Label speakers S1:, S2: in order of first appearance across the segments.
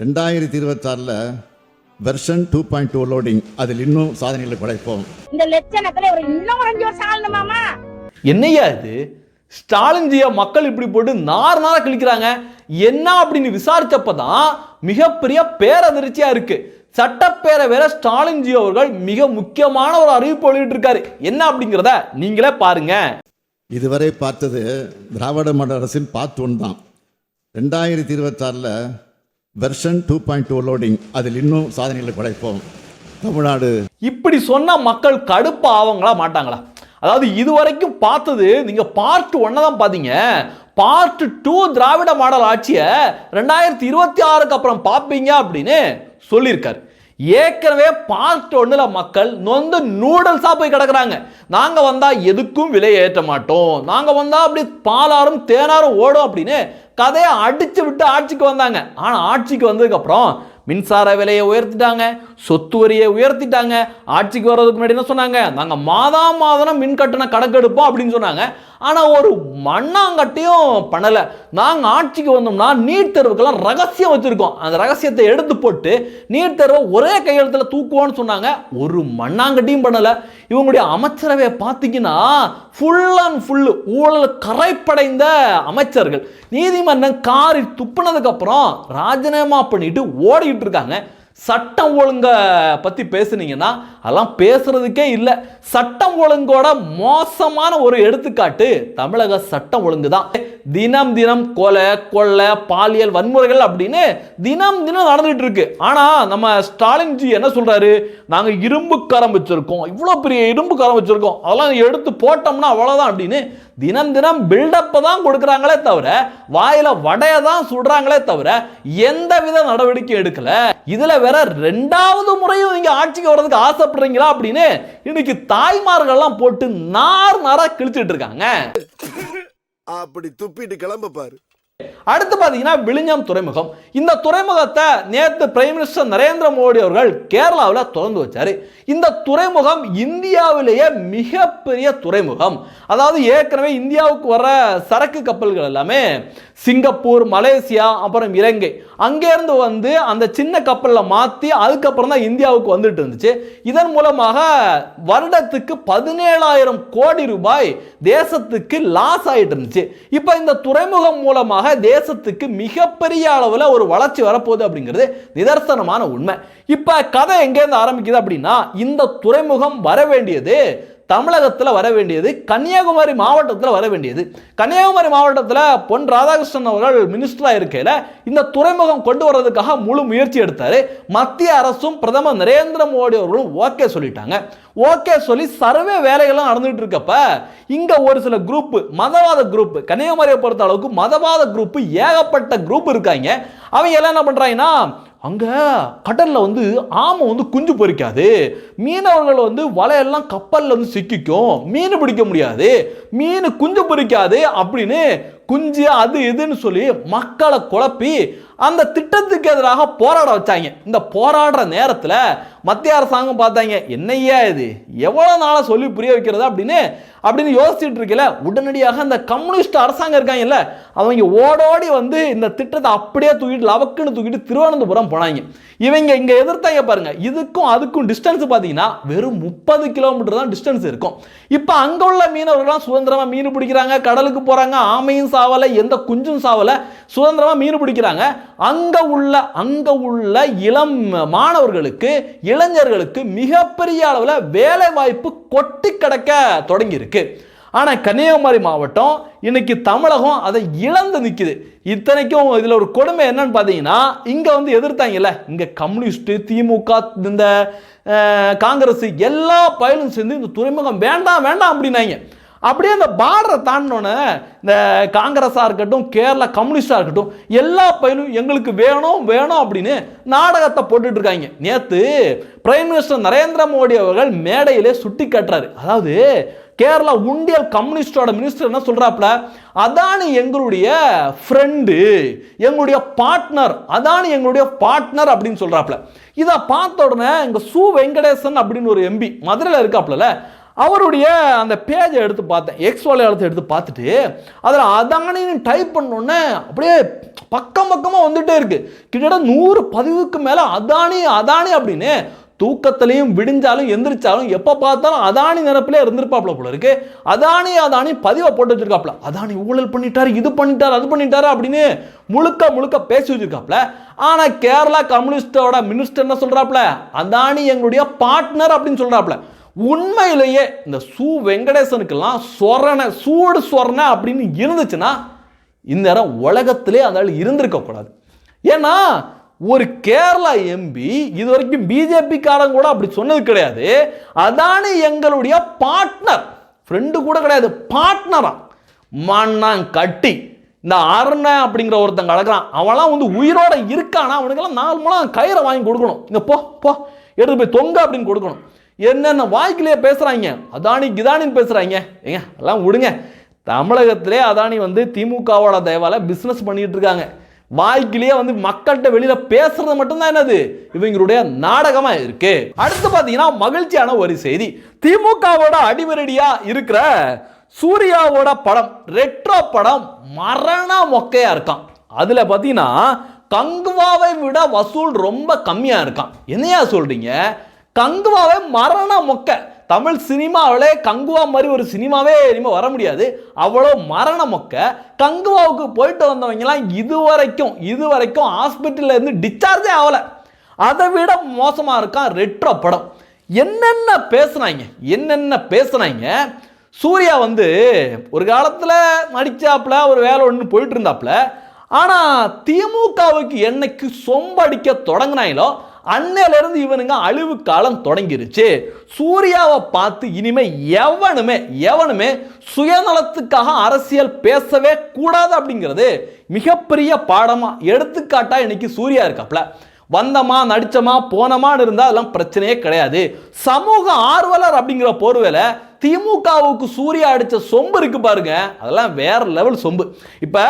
S1: ரெண்டாயிரத்தி இருபத்தாறில் version two point two loading அதில் இன்னும் சாதனைகளை படைப்போம்.
S2: இந்த லட்சணத்துல ஒரு இன்னும் அஞ்சு வருஷம்
S3: என்னையா இது? ஸ்டாலின்ஜிய மக்கள் இப்படி போட்டு நார் நார கிழிக்கிறாங்க. என்ன அப்படின்னு விசாரிச்சப்ப தான் மிகப்பெரிய பேரதிர்ச்சியா இருக்கு. சட்டப்பேரவையில ஸ்டாலின்ஜி அவர்கள் மிக முக்கியமான ஒரு அறிவிப்பு வெளியிட்டிருக்காரு. என்ன அப்படிங்கிறத நீங்களே பாருங்க.
S1: இதுவரை பார்த்தது திராவிட மாடல் அரசின் பார்ட் ஒன் தான். ரெண்டாயிரத்தி இருபத்தாறில் version two point two loading அதில் இன்னும் சாதனைகளை படைப்போம். தமிழ்நாடு.
S3: இப்படி சொன்னால் மக்கள் கடுப்பு ஆவங்களா மாட்டாங்களா? அதாவது இதுவரைக்கும் பார்த்தது நீங்கள் பார்ட் ஒன்னை தான் பார்த்தீங்க. பார்ட் டூ திராவிட மாடல் ஆட்சியை ரெண்டாயிரத்தி இருபத்தி ஆறுக்கு அப்புறம் பார்ப்பீங்க அப்படின்னு சொல்லியிருக்காரு. ஏற்கனவே பார்ட் ஒன்றில் மக்கள் நொந்து நூடல்ஸாக போய் கிடக்குறாங்க. நாங்கள் வந்தால் எதுக்கும் விலை ஏற்ற மாட்டோம். நாங்கள் வந்தால் அப்படி பாலாரும் தேனாரும் ஓடும் அப்படின்னு கதையை அடித்து விட்டு ஆட்சிக்கு வந்தாங்க. ஆனால் ஆட்சிக்கு வந்ததுக்கப்புறம் மின்சார விலையை உயர்த்திட்டாங்க. சொத்து வரியை உயர்த்திட்டாங்க. ஆட்சிக்கு வர்றதுக்கு முன்னாடி என்ன சொன்னாங்க? நாங்கள் மாதா மாதம் மின் கட்டண கணக்கெடுப்போம் அப்படின்னு சொன்னாங்க. ஆனால் ஒரு மண்ணாங்கட்டையும் பண்ணலை. நாங்கள் ஆட்சிக்கு வந்தோம்னா நீட் தேர்வுக்கெல்லாம் ரகசியம் வச்சுருக்கோம். அந்த ரகசியத்தை எடுத்து போட்டு நீட் தேர்வை ஒரே கையெழுத்தில் தூக்குவோன்னு சொன்னாங்க. ஒரு மண்ணாங்கட்டியும் பண்ணலை. இவங்களுடைய அமைச்சரவையை பார்த்தீங்கன்னா ஃபுல் அண்ட் ஃபுல்லு ஊழல் கரைப்படைந்த அமைச்சர்கள். நீதிமன்றம் காரி துப்புனதுக்கப்புறம் ராஜினாமா பண்ணிட்டு ஓடிக்கிட்டு இருக்காங்க. சட்டம் ஒழுங்கை பற்றி பேசுனீங்கன்னா அதெல்லாம் பேசுகிறதுக்கே இல்லை. சட்டம் ஒழுங்கோட மோசமான ஒரு எடுத்துக்காட்டு தமிழக சட்டம் ஒழுங்கு தான் தினம் தினம் கொலை கொள்ளை பாலியல் வன்முறைகள் அப்படின்னு தினம் தினம் நடந்துகிட்டு இருக்கு. ஆனால் நம்ம ஸ்டாலின் ஜி என்ன சொல்கிறாரு நாங்கள் இரும்பு கரம் வச்சுருக்கோம். இவ்வளோ பெரிய இரும்பு கரம் வச்சுருக்கோம். அதெல்லாம் எடுத்து போட்டோம்னா அவ்வளோதான் அப்படின்னு தினம் தினம் பில்டப்பை தான் கொடுக்குறாங்களே தவிர வாயில் வடையை தான் சுடுறாங்களே தவிர எந்த வித நடவடிக்கை எடுக்கலை. இதில் வேற ரெண்டாவது முறையும் நீங்கள் ஆட்சிக்கு வர்றதுக்கு ஆசைப்படுறீங்களா அப்படின்னு இன்னைக்கு தாய்மார்கள்லாம் போட்டு நார் நாரா கிழிச்சிட்டு இருக்காங்க.
S4: அப்படி துப்பிட்டு கிளம்ப பாரு.
S3: அடுத்து பார்த்தீங்கன்னா விழிஞம் துறைமுகம். இந்த துறைமுகத்தை நேற்று பிரைம் மினிஸ்டர் நரேந்திர மோடி அவர்கள் கேரளாவில் திறந்து வச்சார். இந்த துறைமுகம் இந்தியாவிலேயே மிகப்பெரிய துறைமுகம். அதாவது ஏற்கனவே இந்தியாவுக்கு வர சரக்கு கப்பல்கள் எல்லாமே சிங்கப்பூர் மலேசியா அப்புறம் இலங்கை. அங்கேருந்து வந்து அந்த சின்ன கப்பலில் மாற்றி அதுக்கப்புறம் தான் இந்தியாவுக்கு வந்துட்டு இருந்துச்சு. இதன் மூலமாக வருடத்துக்கு பதினேழாயிரம் கோடி ரூபாய் தேசத்துக்கு லாஸ் ஆகிட்டு இருந்துச்சு. இப்போ இந்த துறைமுகம் மூலமாக தேசத்துக்கு மிகப்பெரிய அளவில் ஒரு வளர்ச்சி வரப்போகுது அப்படிங்கிறது நிதர்சனமான உண்மை. இப்போ கதை எங்கேருந்து ஆரம்பிக்குது அப்படின்னா இந்த துறைமுகம் வர வேண்டியது தமிழகத்தில் வர வேண்டியது கன்னியாகுமரி மாவட்டத்தில் வர வேண்டியது. கன்னியாகுமரி மாவட்டத்தில் பொன் ராதாகிருஷ்ணன் அவர்கள் மினிஸ்டராக இருக்கையில் இந்த துறைமுகம் கொண்டு வர்றதுக்காக முழு முயற்சி எடுத்தார். மத்திய அரசும் பிரதமர் நரேந்திர மோடி அவர்களும் ஓகே சொல்லிட்டாங்க. ஓகே சொல்லி சர்வே வேலைகள்லாம் நடந்துகிட்டு இருக்கப்ப இங்கே ஒரு சில குரூப் மதவாத குரூப் கன்னியாகுமரியை பொறுத்த அளவுக்கு மதவாத குரூப் ஏகப்பட்ட குரூப் இருக்காங்க. அவங்க எல்லாம் என்ன பண்ணுறாங்கன்னா அங்கே கடலில் வந்து ஆமை வந்து குஞ்சு பொரிக்காது மீனவர்கள் வந்து வலையெல்லாம் கப்பலில் வந்து சிக்கிக்கும். மீன் பிடிக்க முடியாது. மீன் குஞ்சு பொறிக்காது அப்படின்னு குஞ்சு அது இதுன்னு சொல்லி மக்களை குழப்பி அந்த திட்டத்துக்கு எதிராக போராட வச்சாங்க. இந்த போராடுற நேரத்தில் மத்திய அரசாங்கம் பார்த்தாங்க என்னையா இது? எவ்வளோ நாளாக சொல்லி புரிய வைக்கிறது? அப்படின்னு அப்படின்னு யோசிச்சுட்டு இருக்கல உடனடியாக அந்த கம்யூனிஸ்ட் அரசாங்கம் இருக்காங்கல்ல அவங்க ஓடோடி வந்து இந்த திட்டத்தை அப்படியே தூக்கிட்டு லவக்குன்னு தூக்கிட்டு திருவனந்தபுரம் போனாங்க. இவங்க இங்கே எதிர்த்தாங்க பாருங்க இதுக்கும் அதுக்கும் டிஸ்டன்ஸ் பார்த்தீங்கன்னா வெறும் முப்பது கிலோமீட்டர் தான் டிஸ்டன்ஸ் இருக்கும். இப்போ அங்கே உள்ள மீனவர்கள்லாம் சுதந்திரமாக மீன் பிடிக்கிறாங்க கடலுக்கு போகிறாங்க ஆமையும் சாவலை எந்த குஞ்சும் சாவலை சுதந்திரமாக மீன் பிடிக்கிறாங்க. அங்கே உள்ள அங்கே உள்ள இளம் மாணவர்களுக்கு இளைஞர்களுக்கு மிகப்பெரிய அளவில் வேலை வாய்ப்பு கொட்டி கிடக்க தொடங்கியிருக்கு. ஆனால் கன்னியாகுமரி மாவட்டம் இன்னைக்கு தமிழகம் அதை இழந்து நிற்குது இத்தனைக்கும் இதில் ஒரு கொடுமை என்னன்னு பார்த்தீங்கன்னா இங்கே வந்து எதிர்த்தாங்கல்ல இங்கே கம்யூனிஸ்ட்டு திமுக இந்த காங்கிரஸ் எல்லா பயலும் சேர்ந்து இந்த துறைமுகம் வேண்டாம் வேண்டாம் அப்படின்னாங்க. அப்படியே அந்த பார்டரை தாண்டினோன்னே இந்த காங்கிரஸாக இருக்கட்டும் கேரளா கம்யூனிஸ்டாக இருக்கட்டும் எல்லா பயிலும் எங்களுக்கு வேணும் வேணும் அப்படின்னு நாடகத்தை போட்டுட்டு இருக்காங்க. நேற்று பிரைம் மினிஸ்டர் நரேந்திர மோடி அவர்கள் மேடையிலே சுட்டி காட்டுறாரு. அதாவது கேரளா உண்டியல் கம்யூனிஸ்டோட மினிஸ்டர் என்ன சொல்கிறாப்புல அதானி எங்களுடைய ஃப்ரெண்டு எங்களுடைய பார்ட்னர் அதானி எங்களுடைய பார்ட்னர் அப்படின்னு சொல்கிறாப்புல இதை பார்த்த உடனே இங்கே சு வெங்கடேசன் அப்படின்னு ஒரு எம்பி மதுரையில் இருக்காப்புல அவருடைய அந்த பேஜை எடுத்து பார்த்தேன். எக்ஸ் வலையாளத்தை எடுத்து பார்த்துட்டு அதில் அதானின்னு டைப் பண்ணோன்னே அப்படியே பக்கம் பக்கமாக வந்துகிட்டே இருக்கு. கிட்டத்தட்ட நூறு பதிவுக்கு மேலே அதானி அதானி அப்படின்னு தூக்கத்திலையும் விடிஞ்சாலும் எந்திரிச்சாலும் எப்போ பார்த்தாலும் அதானி நிரப்பிலே இருந்திருப்பாப்ல போல இருக்கு. அதானி அதானி பதிவை போட்டு வச்சிருக்காப்ல அதானி ஊழல் பண்ணிட்டாரு இது பண்ணிட்டாரு அது பண்ணிட்டாரு அப்படின்னு முழுக்க முழுக்க பேசி வச்சிருக்காப்ல ஆனால் கேரளா கம்யூனிஸ்டோட மினிஸ்டர் என்ன சொல்கிறாப்ல அதானி எங்களுடைய பார்ட்னர் அப்படின்னு சொல்கிறாப்ல உண்மையிலேயே இந்த சு வெங்கடேசனுக்கெல்லாம் சொரண சூடு சொரண அப்படின்னு இருந்துச்சுன்னா இந்த நேரம் உலகத்திலே அந்த ஆள் ஏன்னா ஒரு கேரளா எம்பி இது வரைக்கும் பிஜேபி கூட அப்படி சொன்னது கிடையாது. அதானே எங்களுடைய பார்ட்னர் ஃப்ரெண்டு கூட கிடையாது பார்ட்னரா மண்ணாங் கட்டி. இந்த அருண அப்படிங்கிற ஒருத்தன் கலக்கிறான் அவன்லாம் வந்து உயிரோட இருக்கானா? அவனுக்கெல்லாம் நாலு மூலம் கயிறை வாங்கி கொடுக்கணும். இந்த போ போ. எடுத்து போய் தொங்க அப்படின்னு கொடுக்கணும். என்னென்ன வாய்க்கிலேயே பேசுகிறாங்க அதானி கிதானின்னு பேசுகிறாங்க ஏங்க எல்லாம் விடுங்க. தமிழகத்திலே அதானி வந்து திமுகவோட தயவால் பிஸ்னஸ் பண்ணிட்டு இருக்காங்க. வாய்க்கிலேயே வந்து மக்கள்கிட்ட வெளியில பேசுறது மட்டும்தான் என்னது? இவங்களுடைய நாடகமா இருக்கு. அடுத்து பாத்தீங்கன்னா மகிழ்ச்சியான ஒரு செய்தி. திமுகவோட அடிவரடியா இருக்கிற சூர்யாவோட படம் ரெட்ரோ படம் மரண மொக்கையா இருக்கான். அதுல பாத்தீங்கன்னா கங்குவாவை விட வசூல் ரொம்ப கம்மியா இருக்கான். என்னையா சொல்றீங்க? கங்குவாவே மரண மொக்க. தமிழ் சினிமாவிலே கங்குவா மாதிரி ஒரு சினிமாவே இனிமேல் வர முடியாது. அவ்வளோ மரண மொக்க. கங்குவாவுக்கு போயிட்டு வந்தவங்கலாம் இது வரைக்கும் இது வரைக்கும் ஹாஸ்பிட்டல்ல இருந்து டிஸ்சார்ஜே ஆகலை. அதை விட மோசமாக இருக்கான் ரெட்ரோ படம். என்னென்ன பேசுனாங்க? என்னென்ன பேசுனாங்க? சூர்யா வந்து ஒரு காலத்தில் நடித்தாப்புல ஒரு வேலை ஒன்று போயிட்டு இருந்தாப்புல. ஆனால் திமுகவுக்கு என்னைக்கு சொம்படிக்க தொடங்கினாங்களோ அன்னையிலேருந்து இவனுங்க அழிவு காலம் தொடங்கிருச்சு. சூர்யாவை பார்த்து இனிமே எவனுமே எவனுமே சுயநலத்துக்காக அரசியல் பேசவே கூடாது அப்படிங்கிறது மிகப்பெரிய பாடமாக எடுத்துக்காட்டா இன்னைக்கு சூர்யா இருக்காப்ல. வந்தமா நடிச்சமா போனமான்னு இருந்தால் அதெல்லாம் பிரச்சனையே கிடையாது. சமூக ஆர்வலர் அப்படிங்கிற போர்வையில் திமுகவுக்கு சூர்யா அடிச்ச சொம்பு இருக்கு பாருங்க. அதெல்லாம் வேற லெவல் சொம்பு. இப்போ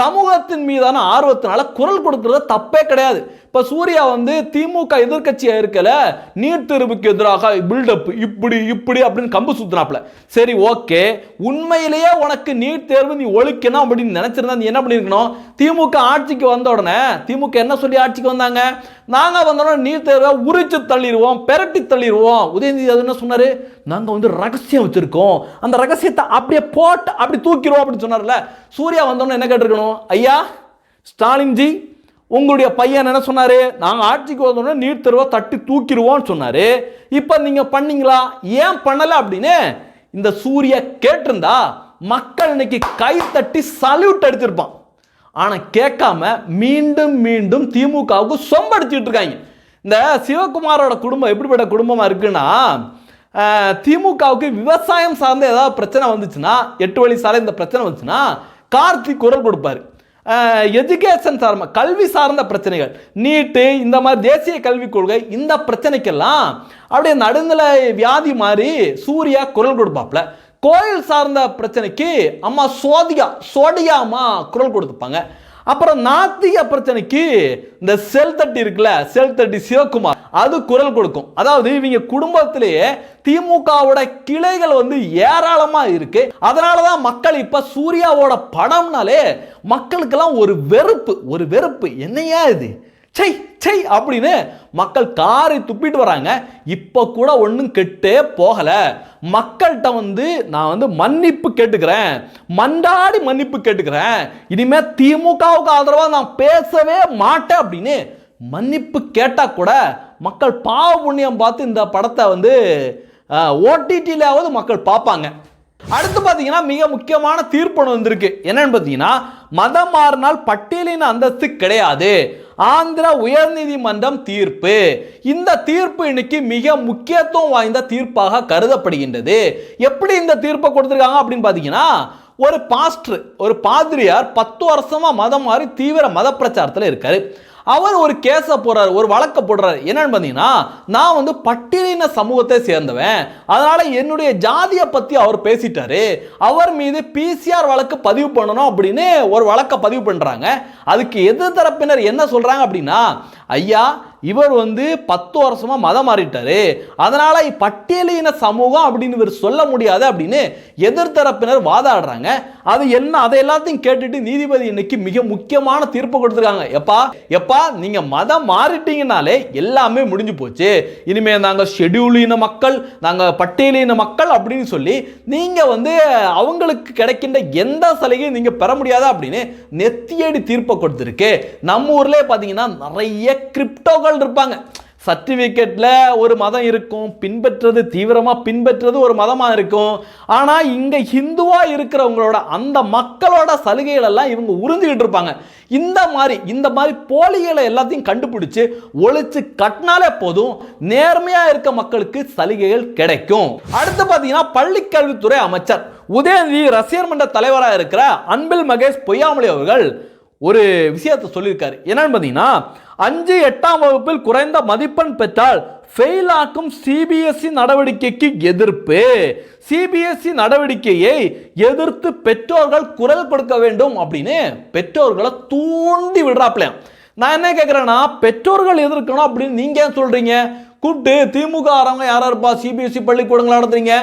S3: சமூகத்தின் மீதான ஆர்வத்தினால குரல் கொடுக்கறது தப்பே கிடையாது. இப்ப சூர்யா வந்து திமுக எதிர்க்கட்சியா இருக்கல நீட் தேர்வுக்கு எதிராக பில்டப் இப்படி இப்படி அப்படின்னு கம்பு சுத்தினாப்ல சரி ஓகே உண்மையிலேயே உனக்கு நீட் தேர்வு நீ ஒழிக்கணும் அப்படின்னு நினைச்சிருந்தா நீ என்ன பண்ணிருக்கணும் திமுக ஆட்சிக்கு வந்த உடனே திமுக என்ன சொல்லி ஆட்சிக்கு வந்தாங்க? நாங்கள் வந்தோடனே நீட் தேர்வை உரிச்சு தள்ளிடுவோம் பெரட்டி தள்ளிடுவோம். உதயநிதி அது என்ன சொன்னாரு? நாங்கள் வந்து ரகசியம் வச்சுருக்கோம். அந்த ரகசியத்தை அப்படியே போட்டு அப்படி தூக்கிடுவோம் அப்படின்னு சொன்னார்ல. சூர்யா வந்தோடனே என்ன கேட்டிருக்கணும்? ஐயா ஸ்டாலின்ஜி உங்களுடைய பையன் என்ன சொன்னார்? நாங்கள் ஆட்சிக்கு வந்தோடனே நீட் தெருவை தட்டி தூக்கிடுவோம்னு சொன்னார். இப்போ நீங்கள் பண்ணீங்களா? ஏன் பண்ணலை அப்படின்னு இந்த சூர்யா கேட்டிருந்தா மக்கள் இன்னைக்கு கை தட்டி சல்யூட் அடிச்சிருப்பான். ஆனால் கேட்காம மீண்டும் மீண்டும் திமுகவுக்கு சொம்படிச்சுட்டு இருக்காங்க. இந்த சிவகுமாரோட குடும்பம் எப்படிப்பட்ட குடும்பமாக இருக்குன்னா திமுகவுக்கு விவசாயம் சார்ந்த ஏதாவது பிரச்சனை வந்துச்சுன்னா எட்டு வழி சாலை இந்த பிரச்சனை வந்துச்சுன்னா கார்த்திக் குரல் கொடுப்பாரு. எஜுகேஷன் சார்ந்த கல்வி சார்ந்த பிரச்சனைகள் நீட்டு இந்த மாதிரி தேசிய கல்விக் கொள்கை இந்த பிரச்சனைக்கெல்லாம் அப்படியே நடுநிலை வியாதி மாதிரி சூர்யா குரல் கொடுப்பாப்ல கோயில் சார்ந்த பிரச்சனைக்கு அம்மா சோதியா சோடியா அம்மா குரல் கொடுத்துப்பாங்க. அப்புறம் நாத்திக பிரச்சனைக்கு இந்த செல் தட்டி இருக்குல்ல செல் தட்டி சிவகுமார் அது குரல் கொடுக்கும். அதாவது இவங்க குடும்பத்திலேயே திமுகவோட கிளைகள் வந்து ஏராளமா இருக்கு. அதனால தான் மக்கள் இப்ப சூர்யாவோட படம்னாலே மக்களுக்கெல்லாம் ஒரு வெறுப்பு ஒரு வெறுப்பு. என்னையா இது? சை சை அப்படின்னு மக்கள் காரை துப்பிட்டு வராங்க இப்போ கூட ஒன்றும் கெட்டே போகலை. மக்கள்கிட்ட வந்து நான் வந்து மன்னிப்பு கேட்டுக்கிறேன். மண்டாடி மன்னிப்பு கேட்டுக்கிறேன். இனிமேல் திமுகவுக்கு ஆதரவாக நான் பேசவே மாட்டேன் அப்படின்னு மன்னிப்பு கேட்டால் கூட மக்கள் பாவ புண்ணியம் பார்த்து இந்த படத்தை வந்து ஓடிடியிலாவது மக்கள் பார்ப்பாங்க. அடுத்து பார்த்தீங்கன்னா மிக முக்கியமான தீர்ப்பு ஒன்று வந்திருக்கு. என்னன்னு பார்த்தீங்கன்னா மதம் மாறினால் பட்டியலின் அந்தஸ்து கிடையாது. ஆந்திரா உயர்நீதிமன்றம் தீர்ப்பு. இந்த தீர்ப்பு இன்னைக்கு மிக முக்கியத்துவம் வாய்ந்த தீர்ப்பாக கருதப்படுகின்றது. எப்படி இந்த தீர்ப்பை கொடுத்துருக்காங்க அப்படின்னு பார்த்தீங்கன்னா ஒரு பாஸ்டர் ஒரு பாதிரியார் பத்து வருஷமா மதம் மாறி தீவிர மத பிரச்சாரத்தில் இருக்காரு. அவர் ஒரு கேஸை போடுறாரு ஒரு வழக்கை போடுறாரு. என்னன்னு பார்த்தீங்கன்னா நான் வந்து பட்டியலின சமூகத்தை சேர்ந்தவன். அதனால என்னுடைய ஜாதியை பற்றி அவர் பேசிட்டாரு. அவர் மீது பிசிஆர் வழக்கு பதிவு பண்ணணும் அப்படின்னு ஒரு வழக்கை பதிவு பண்ணுறாங்க அதுக்கு எதிர்த்தரப்பினர் என்ன சொல்கிறாங்க அப்படின்னா ஐயா இவர் வந்து பத்து வருஷமாக மதம் மாறிட்டாரு. அதனால் பட்டியலின சமூகம் அப்படின்னு இவர் சொல்ல முடியாது அப்படின்னு எதிர்த்தரப்பினர் வாதாடுறாங்க. அது என்ன அதை எல்லாத்தையும் கேட்டுட்டு நீதிபதி இன்னைக்கு மிக முக்கியமான தீர்ப்பு கொடுத்துருக்காங்க. எப்பா எப்பா நீங்கள் மதம் மாறிட்டீங்கனாலே எல்லாமே முடிஞ்சு போச்சு. இனிமேல் நாங்கள் ஷெடியூலின மக்கள் நாங்கள் பட்டியலின மக்கள் அப்படின்னு சொல்லி நீங்கள் வந்து அவங்களுக்கு கிடைக்கின்ற எந்த சலுகையும் நீங்கள் பெற முடியாது அப்படின்னு நெத்தியடி தீர்ப்பை கொடுத்துருக்கு. நம்ம ஊர்லேயே பார்த்தீங்கன்னா நிறைய கிரிப்டோகள் இருப்பாங்க. சர்டிஃபிகேட்டில் ஒரு மதம் இருக்கும் பின்பற்றது தீவிரமாக பின்பற்றது ஒரு மதமாக இருக்கும். ஆனால் இங்கே ஹிந்துவாக இருக்கிறவங்களோட அந்த மக்களோட சலுகைகள் எல்லாம் இவங்க உறிஞ்சிக்கிட்டு இருப்பாங்க. இந்த மாதிரி இந்த மாதிரி போலிகளை எல்லாத்தையும் கண்டுபிடிச்சு ஒழிச்சு கட்டினாலே போதும் நேர்மையாக இருக்க மக்களுக்கு சலுகைகள் கிடைக்கும். அடுத்து பார்த்தீங்கன்னா பள்ளிக்கல்வித்துறை அமைச்சர். உதயநிதி ரசிகர் மன்ற தலைவராக இருக்கிற அன்பில் மகேஷ் பொய்யாமொழி அவர்கள் ஒரு விஷயத்தை சொல்லியிருக்காரு. என்னன்னு பார்த்தீங்கன்னா அஞ்சு எட்டாம் வகுப்பில் குறைந்த மதிப்பெண் பெற்றால் ஃபெயில் ஆக்கும் சிபிஎஸ்இ நடவடிக்கைக்கு எதிர்ப்பு. சிபிஎஸ்இ நடவடிக்கையை எதிர்த்து பெற்றோர்கள் குரல் கொடுக்க வேண்டும் அப்படின்னு பெற்றோர்களை தூண்டி விடுறாப்ல. நான் என்ன கேட்குறேன்னா பெற்றோர்கள் எதிர்க்கணும் அப்படின்னு நீங்கள் ஏன் சொல்கிறீங்க கூப்பிட்டு திமுக ஆரவங்க யாராக இருப்பா? சிபிஎஸ்சி பள்ளிக்கூடங்கள் நடத்துறீங்க.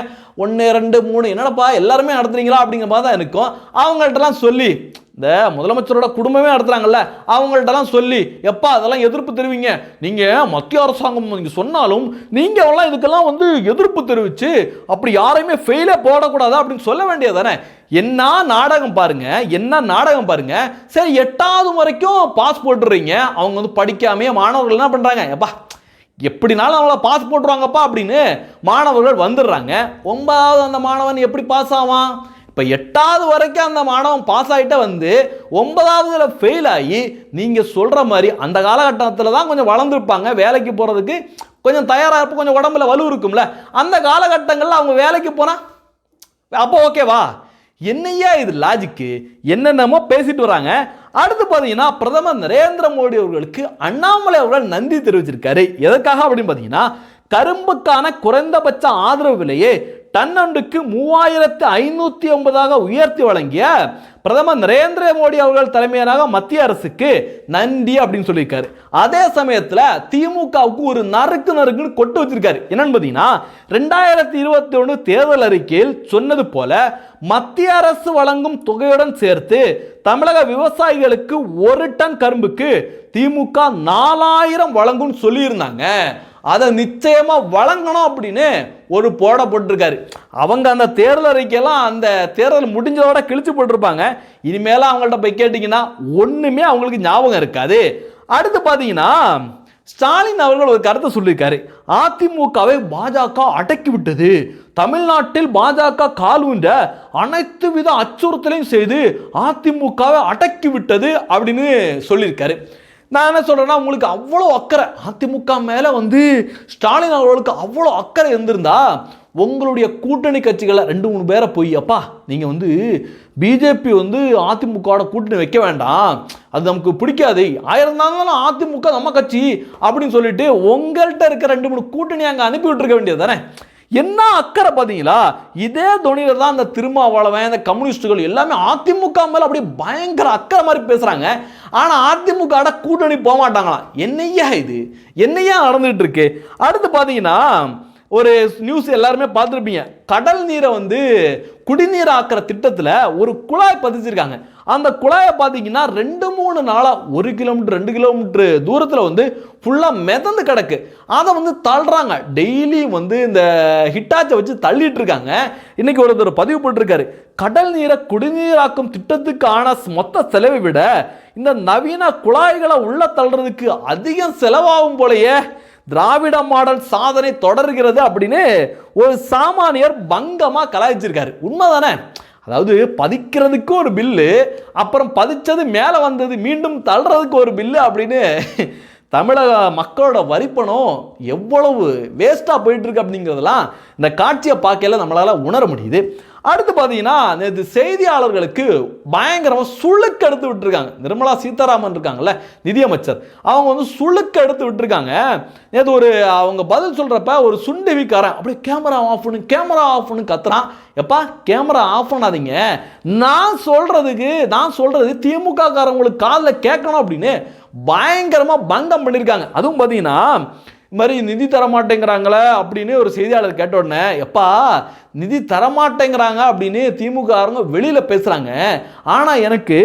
S3: ஒன்று ரெண்டு மூணு என்னடப்பா எல்லாருமே நடத்துறீங்களா அப்படிங்கிற மாதிரி தான் இருக்கும். அவங்கள்ட்டலாம் சொல்லி இந்த முதலமைச்சரோட குடும்பமே நடத்துறாங்கல்ல அவங்கள்ட்டலாம் சொல்லி எப்பா அதெல்லாம் எதிர்ப்பு தெரிவிங்க. நீங்கள் மத்திய அரசாங்கம் நீங்கள் சொன்னாலும் நீங்கள் எல்லாம் இதுக்கெல்லாம் வந்து எதிர்ப்பு தெரிவித்து அப்படி யாரையுமே ஃபெயிலே போடக்கூடாது அப்படின்னு சொல்ல வேண்டியது தானே. என்ன நாடகம் பாருங்க என்ன நாடகம் பாருங்க. சரி எட்டாவது வரைக்கும் பாஸ் போட்டுடுறீங்க அவங்க வந்து படிக்காமையே மாணவர்கள் என்ன பண்ணுறாங்க எப்பா எப்படினாலும் அவங்கள பாஸ் போட்டுருவாங்கப்பா அப்படின்னு மாணவர்கள் வந்துடுறாங்க. ஒன்பதாவது அந்த மாணவன் எப்படி பாஸ் ஆவான்? இப்போ எட்டாவது வரைக்கும் அந்த மாணவன் பாஸ் ஆகிட்ட வந்து ஒன்பதாவதுல ஃபெயில் ஆகி நீங்கள் சொல்கிற மாதிரி அந்த காலகட்டத்தில் தான் கொஞ்சம் வளர்ந்துருப்பாங்க. வேலைக்கு போகிறதுக்கு கொஞ்சம் தயாராக இருப்போம் கொஞ்சம் உடம்புல வலு இருக்கும்ல. அந்த காலகட்டங்களில் அவங்க வேலைக்கு போனால் அப்போ ஓகேவா என்னையா இது லாஜிக்கு என்னென்னமோ பேசிட்டு வராங்க. அடுத்து பார்த்தீங்கன்னா பிரதமர் நரேந்திர மோடி அவர்களுக்கு அண்ணாமலை அவர்கள் நன்றி தெரிவிச்சிருக்காரு. எதற்காக அப்படின்னு பார்த்தீங்கன்னா கரும்புக்கான குறைந்தபட்ச ஆதரவு விலையை டன் மூவாயிரத்து ஐநூற்றி ஒன்பதாக உயர்த்தி வழங்கிய பிரதமர் நரேந்திர மோடி அவர்கள் தலைமையிலாக மத்திய அரசுக்கு நன்றி அப்படின்னு சொல்லியிருக்காரு. அதே சமயத்தில் திமுகவுக்கு ஒரு நறுக்கு நறுக்குன்னு கொட்டு வச்சிருக்காரு. என்னன்னு பார்த்தீங்கன்னா ரெண்டாயிரத்தி இருபத்தி ஒன்று தேர்தல் அறிக்கையில் சொன்னது போல மத்திய அரசு வழங்கும் தொகையுடன் சேர்த்து தமிழக விவசாயிகளுக்கு ஒரு டன் கரும்புக்கு திமுக நாலாயிரம் வழங்கும்னு சொல்லியிருந்தாங்க. அதை நிச்சயமாக வழங்கணும் அப்படின்னு ஒரு போடப்பட்டிருக்காரு அவங்க அந்த தேர்தல் அறிக்கையெல்லாம் அந்த தேர்தல் முடிஞ்சதோட கிழிச்சு போட்டிருப்பாங்க. இனிமேலாம் அவங்கள்ட்ட போய் கேட்டிங்கன்னா ஒன்றுமே அவங்களுக்கு ஞாபகம் இருக்காது. அடுத்து பார்த்தீங்கன்னா ஸ்டாலின் அவர்கள் ஒரு கருத்தை சொல்லியிருக்காரு. அதிமுகவை பாஜக அடக்கி விட்டது. தமிழ்நாட்டில் பாஜக கால் ஊன்ற அனைத்து வித அச்சுறுத்தலையும் செய்து அதிமுகவை அடக்கி விட்டது அப்படின்னு சொல்லியிருக்காரு. நான் என்ன சொல்கிறேன்னா உங்களுக்கு அவ்வளோ அக்கறை. அதிமுக மேலே வந்து ஸ்டாலின் அவர்களுக்கு அவ்வளோ அக்கறை இருந்திருந்தா உங்களுடைய கூட்டணி கட்சிகளை ரெண்டு மூணு பேரை போய் அப்பா நீங்கள் வந்து பிஜேபி வந்து அதிமுகவோட கூட்டணி வைக்க வேண்டாம். அது நமக்கு பிடிக்காது. ஆயிரம் தான் அதிமுக நம்ம கட்சி அப்படின்னு சொல்லிட்டு உங்கள்கிட்ட இருக்க ரெண்டு மூணு கூட்டணி அங்கே அனுப்பி விட்டுருக்க வேண்டியது தானே? என்ன அக்கறை பார்த்தீங்களா? இதே துணியில் தான் இந்த திருமாவளவன் இந்த கம்யூனிஸ்டுகள் எல்லாமே அதிமுக மேலே அப்படியே பயங்கர அக்கறை மாதிரி பேசுகிறாங்க ஆனால் அதிமுக கூட்டணி போக மாட்டாங்களாம் என்னையா இது? என்னையா நடந்துகிட்டு இருக்கு அடுத்து பார்த்தீங்கன்னா ஒரு நியூஸ் எல்லாருமே பார்த்துருப்பீங்க. கடல் நீரை வந்து குடிநீர் ஆக்கிற திட்டத்தில் ஒரு குழாய் பதிச்சிருக்காங்க. அந்த குழாயை பார்த்தீங்கன்னா ரெண்டு மூணு நாளாக ஒரு கிலோமீட்டர் ரெண்டு கிலோமீட்டர் தூரத்தில் வந்து ஃபுல்லாக மிதந்து கிடக்கு. அதை வந்து தள்ளுறாங்க. டெய்லியும் வந்து இந்த ஹிட்டாச்சை வச்சு தள்ளிட்டு இருக்காங்க. இன்னைக்கு ஒருத்தர் பதிவு போட்டிருக்காரு கடல் நீரை குடிநீராக்கும் திட்டத்துக்கான மொத்த செலவை விட இந்த நவீன குழாய்களை உள்ள தள்ளுறதுக்கு அதிகம் செலவாகும் போலயே திராவிட மாடல் சாதனை தொடர்கிறது அப்படின்னு ஒரு சாமானியர் பங்கமாக கலாய்ச்சிருக்காரு. உண்மைதானே? அதாவது பதிக்கிறதுக்கு ஒரு பில்லு அப்புறம் பதிச்சது மேலே வந்தது மீண்டும் தள்ளுறதுக்கு ஒரு பில்லு அப்படின்னு தமிழக மக்களோட வரிப்பணம் எவ்வளவு வேஸ்ட்டாக போயிட்டுருக்கு அப்படிங்கிறதெல்லாம் இந்த காட்சியை பார்க்கல நம்மளால் உணர முடியுது. அடுத்து பார்த்தீங்கன்னா நேற்று செய்தியாளர்களுக்கு பயங்கரமாக சுளுக்கு எடுத்து விட்டுருக்காங்க. நிர்மலா சீதாராமன் இருக்காங்கல்ல நிதியமைச்சர். அவங்க வந்து சுளுக்கு எடுத்து விட்டுருக்காங்க. நேற்று ஒரு அவங்க பதில் சொல்கிறப்ப ஒரு சுண்டவிக்காரன் அப்படியே கேமரா ஆஃப் பண்ணு கேமரா ஆஃப் பண்ணு கத்துறான். எப்பா கேமரா ஆஃப் பண்ணாதீங்க. நான் சொல்கிறதுக்கு நான் சொல்கிறது திமுக காரவங்களுக்கு காதில் கேட்கணும் அப்படின்னு பயங்கரமாக பங்கம் பண்ணியிருக்காங்க அதுவும் பார்த்தீங்கன்னா இது மாதிரி நிதி தரமாட்டேங்கிறாங்களே அப்படின்னு ஒரு செய்தியாளர் கேட்ட உடனே எப்பா நிதி தரமாட்டேங்கிறாங்க அப்படின்னு திமுககாரங்க வெளியில் பேசுகிறாங்க ஆனால் எனக்கு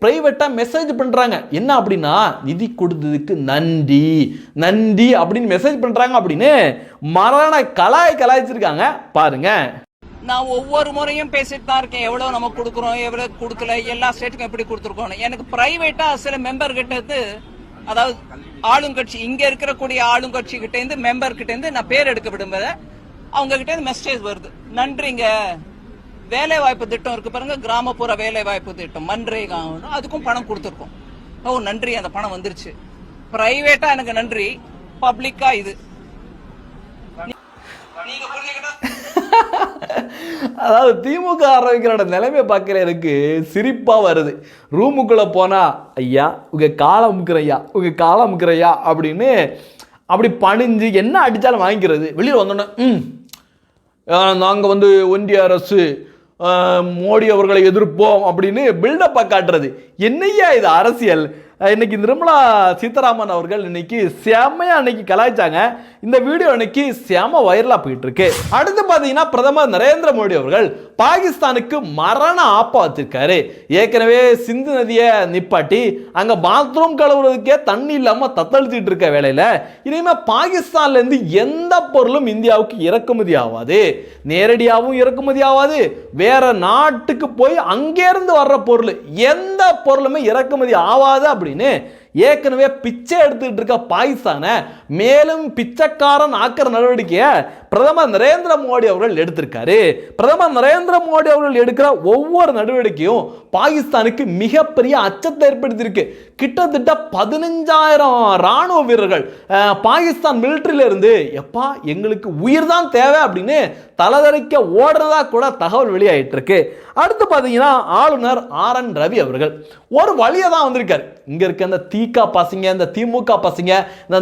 S3: ப்ரைவேட்டாக மெசேஜ் பண்ணுறாங்க என்ன அப்படின்னா நிதி கொடுத்ததுக்கு நன்றி நன்றி அப்படின்னு மெசேஜ் பண்ணுறாங்க அப்படின்னு மரண கலாய் கலாய்ச்சிருக்காங்க. பாருங்க.
S5: நான் ஒவ்வொரு முறையும் பேசிட்டு தான் இருக்கேன். எவ்வளவு நம்ம கொடுக்குறோம் எவ்வளவு கொடுக்கல எல்லா ஸ்டேட்டுக்கும் எப்படி கொடுத்துருக்கோம் எனக்கு பிரைவேட்டா சில மெம்பர் கிட்ட அதாவது ஆளுங்கட்சி இங்க இருக்கக்கூடிய ஆளுங்கட்சி கிட்ட இருந்து மெம்பர் கிட்ட இருந்து நான் பேர் எடுக்க விடும்போது அவங்க கிட்ட இருந்து மெசேஜ் வருது. நன்றிங்க. வேலை வாய்ப்பு திட்டம் இருக்கு பாருங்க கிராமப்புற வேலை வாய்ப்பு திட்டம். மன்ரேகா அதுக்கும் பணம் கொடுத்துருக்கோம். ஓ நன்றி அந்த பணம் வந்துருச்சு. பிரைவேட்டா எனக்கு நன்றி. பப்ளிக்கா இது.
S3: அதாவது திமுக ஆரம்பிக்கிறோட நிலைமையை பார்க்கல எனக்கு சிரிப்பாக வருது. ரூமுக்குள்ளே போனால் ஐயா உங்கள் காலை முக்கிறையா ஐயா உங்கள் காலை முக்கிறையா? அப்படின்னு அப்படி பணிஞ்சு என்ன அடித்தாலும் வாங்கிக்கிறது. வெளியில் வந்தோன்னே ம் நாங்கள் வந்து ஒன்றிய அரசு மோடி அவர்களை எதிர்ப்போம் அப்படின்னு பில்டப்பை காட்டுறது. என்னய்யா இது அரசியல்? இன்னைக்கு நிர்மலா சீதாராமன் அவர்கள் இன்னைக்கு செம்மையா அன்னைக்கு கலாய்ச்சாங்க. இந்த வீடியோ இன்னைக்கு செம வைரலா போயிட்டு இருக்கு அடுத்து பாத்தீங்கன்னா பிரதமர் நரேந்திர மோடி அவர்கள் பாகிஸ்தானுக்கு மரண ஆப்பா வச்சிருக்காரு ஏற்கனவே சிந்து நதியை நிப்பாட்டி அங்க பாத்ரூம் கழுவுறதுக்கே தண்ணி இல்லாம தத்தளிச்சிட்டு இருக்க வேலையில இனிமே பாகிஸ்தான்ல இருந்து எந்த பொருளும் இந்தியாவுக்கு இறக்குமதி ஆகாது. நேரடியாகவும் இறக்குமதி ஆகாது. வேற நாட்டுக்கு போய் அங்கேருந்து வர்ற பொருள் எந்த பொருளுமே இறக்குமதி ஆகாது அப்படின்னு ஏற்கனவே பிச்சை எடுத்துக்கிட்டு இருக்க பாகிஸ்தானை மேலும் பிச்சைக்காரன் ஆக்கிற நடவடிக்கையை பிரதமர் நரேந்திர மோடி அவர்கள் எடுத்திருக்காரு. பிரதமர் நரேந்திர மோடி அவர்கள் எடுக்கிற ஒவ்வொரு நடவடிக்கையும் பாகிஸ்தானுக்கு மிகப்பெரிய அச்சத்தை ஏற்படுத்தியிருக்கு. கிட்டத்தட்ட பதினஞ்சாயிரம் ராணுவ வீரர்கள் பாகிஸ்தான் மிலிட்டரியில இருந்து எப்பா எங்களுக்கு உயிர் தான் தேவை அப்படின்னு தலைதறிக்க ஓடுறதா கூட தகவல் வெளியாயிட்டு இருக்கு அடுத்து பார்த்தீங்கன்னா ஆளுநர் ஆர் என் ரவி அவர்கள். ஒரு வழியை தான் வந்திருக்காரு. இங்க இருக்க இந்த தீகா பசங்க இந்த திமுக பசங்க இந்த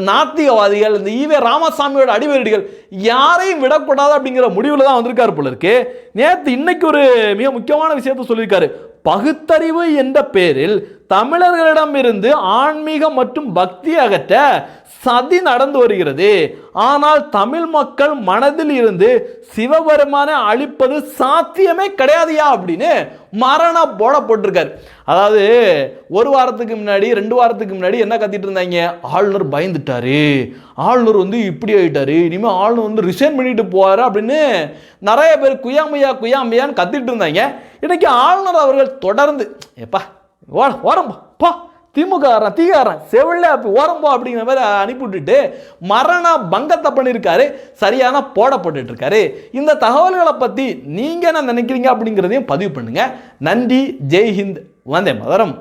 S3: தீவிரவாதிகள் இந்த ஈவே ராமசாமியோட அடிவருடிகள் யாரையும் விடக்கூடாது அப்படிங்கிற முடிவில் தான் வந்திருக்காரு போல இருக்கு. நேற்று இன்னைக்கு ஒரு மிக முக்கியமான விஷயத்த சொல்லியிருக்காரு. பகுத்தறிவு என்ற பேரில் தமிழர்களிடமிருந்து ஆன்மீகம் மற்றும் பக்தி அகற்ற சதி நடந்து வருகிறது. ஆனால் தமிழ் மக்கள் மனதில் இருந்து சிவபெருமானை அழிப்பது சாத்தியமே கிடையாதுயா அப்படின்னு மரண போட போட்டிருக்காரு. அதாவது ஒரு வாரத்துக்கு முன்னாடி ரெண்டு வாரத்துக்கு முன்னாடி என்ன கத்திட்டு இருந்தாங்க? ஆளுநர் பயந்துட்டாரு. ஆளுநர் வந்து இப்படி ஆயிட்டாரு. இனிமேல் ஆளுநர் வந்து ரிசைன் பண்ணிட்டு போவார் அப்படின்னு நிறைய பேர் குயாமையா குயாமையான்னு கத்திட்டு இருந்தாங்க. இன்னைக்கு ஆளுநர் அவர்கள் தொடர்ந்து எப்பா ஓட ஓரம்பா பா. திமுக தீகாரன் செவில்ல ஓரம்போ அப்படிங்கிற மாதிரி அனுப்பி விட்டுட்டு மரண பங்கத்தை பண்ணியிருக்காரு சரியான போடப்பட்டு இருக்காரு இந்த தகவல்களை பற்றி நீங்கள் என்ன நினைக்கிறீங்க அப்படிங்கிறதையும் பதிவு பண்ணுங்கள் நன்றி ஜெய்ஹிந்த் வந்தே மதரம்.